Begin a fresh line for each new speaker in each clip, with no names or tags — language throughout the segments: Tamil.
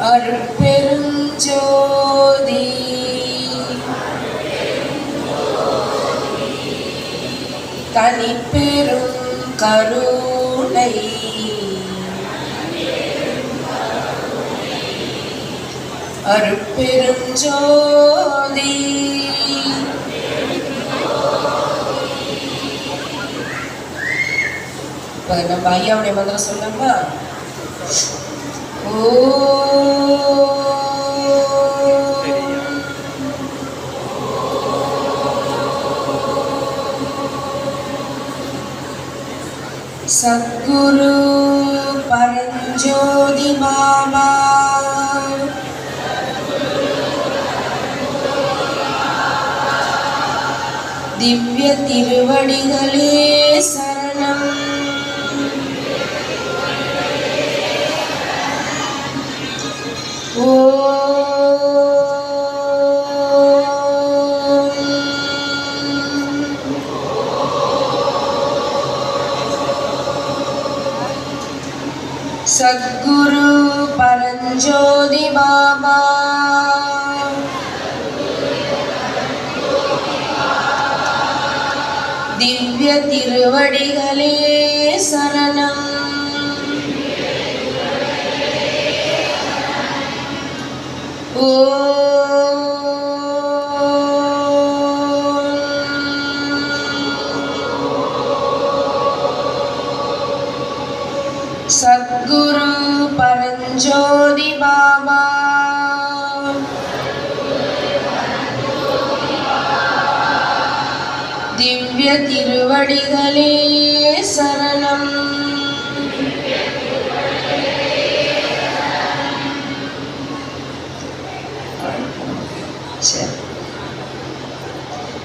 அருட்பெருஞ்சோதி. தனிப்பெரும் கருணை. அருட்பெரும் ஜோதி இப்ப நம்ம ஐயாவுடைய மந்திரம் சொன்னோம்னா ஓ சத்குரு பரஞ்சோதி மாமா திவ்ய திருவடிகளே சத்குரு பரஞ்சோதி பாபா திவ்ய திருவடிகளே சரணம் ஓம் சத்குரு பரஞ்சோதி பாபா. திவ்ய திருவடிகளே சரணம்.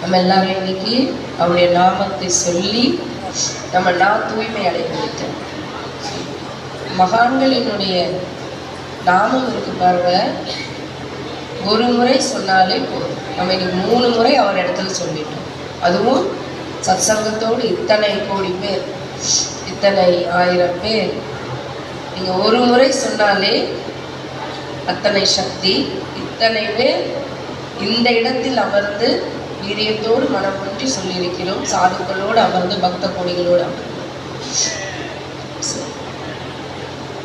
நம்ம எல்லாரும் இன்னைக்கு அவருடைய நாமத்தை சொல்லி நம்ம நான் தூய்மை அடைந்து வைத்தோம் மகான்களினுடைய நாமம் இருக்கு பாருங்க. ஒரு முறை சொன்னாலே போதும். நம்ம இன்னைக்கு மூணு முறை அவர் இடத்துல சொல்லிட்டோம். அதுவும் சத்சங்கத்தோடு இத்தனை கோடி பேர் இத்தனை ஆயிரம் பேர். நீங்கள் ஒரு முறை சொன்னாலே அத்தனை சக்தி இத்தனை பேர் இந்த இடத்தில் அமர்ந்து வீரியத்தோடு மனம் ஒன்றி சொல்லியிருக்கிறோம். சாதுக்களோடு அமர்ந்து பக்த கோடிகளோடு அமர்ந்து.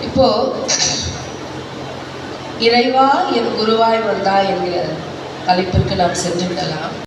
இப்போ இறைவா என் குருவாய் வந்தா என்கிற தலைப்பிற்கு நாம் சென்று விடலாம்